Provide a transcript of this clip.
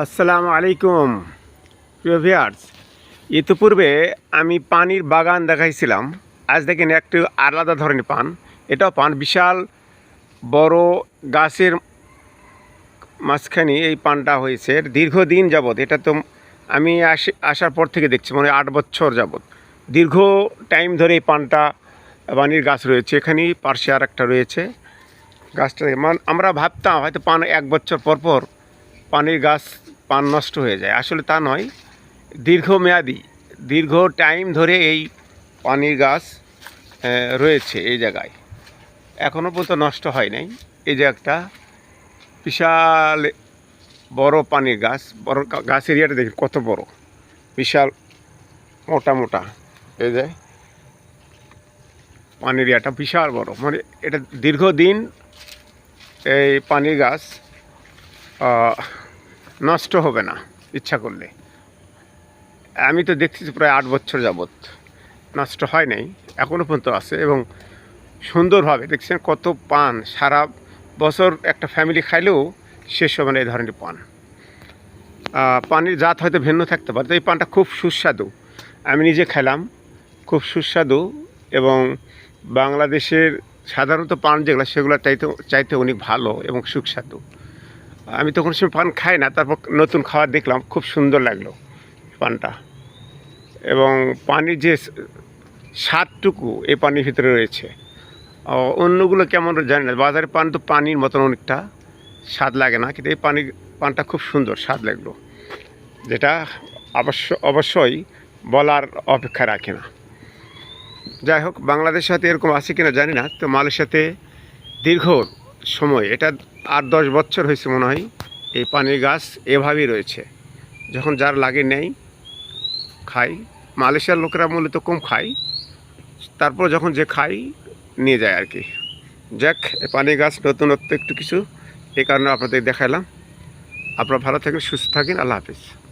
আসসালামু আলাইকুম, প্রিয় ভিয়ার্স ইতিপূর্বে আমি পানির বাগান দেখাইছিলাম। আজ দেখেন একটু আলাদা ধরনের পান। এটাও পান বিশাল বড় গাছের মাঝখানে এই পানটা হয়েছে। দীর্ঘদিন যাবৎ, এটা তো আমি আসি আসার পর থেকে দেখছি মানে আট বছর যাবৎ। দীর্ঘ টাইম ধরে এই পানটা পানির গাছ রয়েছে। এখানেই পার্শ্বে আর একটা রয়েছে। গাছটা মান, আমরা ভাবতাম হয়তো পান এক বছর পর পর পানির গাছ পান নষ্ট হয়ে যায়। আসলে তা নয়, দীর্ঘমেয়াদী, দীর্ঘ টাইম ধরে এই পানির গাছ রয়েছে এই জায়গায়। এখনও পর্যন্ত নষ্ট হয় নাই। এই যে একটা বিশাল বড় পানির গাছ, বড় গাছ এরিয়াটা দেখি কত বড়। বিশাল, মোটা মোটা। এই যে পানির এরিয়াটা বিশাল বড়। মানে এটা দীর্ঘদিন এই পানির গাছ নষ্ট হবে না, ইচ্ছা করলে। আমি তো দেখতেছি প্রায় আট বছর যাবৎ নষ্ট হয় নাই এখনও পর্যন্ত আছে এবং সুন্দরভাবে দেখছেন কত পান, সারা বছর একটা ফ্যামিলি খাইলেও শেষ হবে না এই ধরনের পান। পানির জাত হয়তো ভিন্ন থাকতে পারে, তো এই পানটা খুব সুস্বাদু। আমি নিজে খেলাম, খুব সুস্বাদু এবং বাংলাদেশের সাধারণত পান যেগুলো সেগুলো চাইতে চাইতে অনেক ভালো এবং সুস্বাদু। আমি তখন সে পান খাই না, তারপর নতুন খাবার দেখলাম, খুব সুন্দর লাগল পানটা। এবং পানির যে স্বাদটুকু এই পানির ভিতরে রয়েছে। অন্যগুলো কেমন জানি না, বাজারে পান তো পানির মতন অনেকটা স্বাদ লাগে না, কিন্তু এই পানি পানটা খুব সুন্দর স্বাদ লাগল, যেটা অবশ্য, অবশ্যই বলার অপেক্ষা রাখে না। যাই হোক বাংলাদেশের সাথে এরকম আছে কিনা জানি না, তো মালয়েশিয়াতে দীর্ঘ সময়, এটা আট দশ বছর হয়েছে মনে হয়, এই পানির গাছ এভাবেই রয়েছে। যখন যার লাগে নেই, খাই। মালয়েশিয়ার লোকেরা মূলত কম খায়। তারপর যখন যে খাই নিয়ে যায় আর কি। যাক পানির গাছ নতুনত্ব একটু কিছু এই কারণে আপনাদের দেখাইলাম। আপনারা ভালো থাকেন, সুস্থ থাকেন, আল্লাহ হাফিজ।